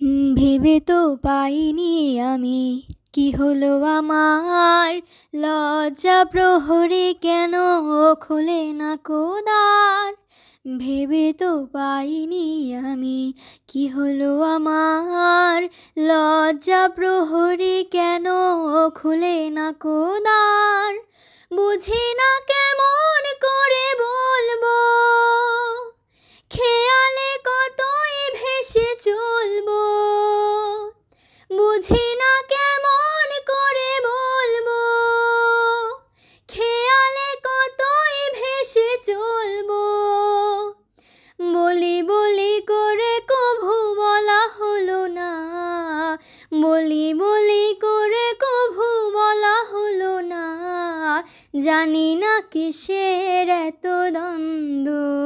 ভেবে তো পাইনি আমি। কি হলো আমার? লজ্জা প্রহরে কেন খোলে না কোদার ভেবে তো পাইনি আমি। কি হলো আমার? লজ্জা প্রহরে কেন খুলে না কোদার বুঝি না কেমন বুঝি না কেমন করে বলব। খেয়ালে কতই ভেসে চলবো। বলি বলি করে কভু বলা হলো না। বলি বলি করে কভু বলা হলো না। জানি না কিসের এত দ্বন্দ্ব।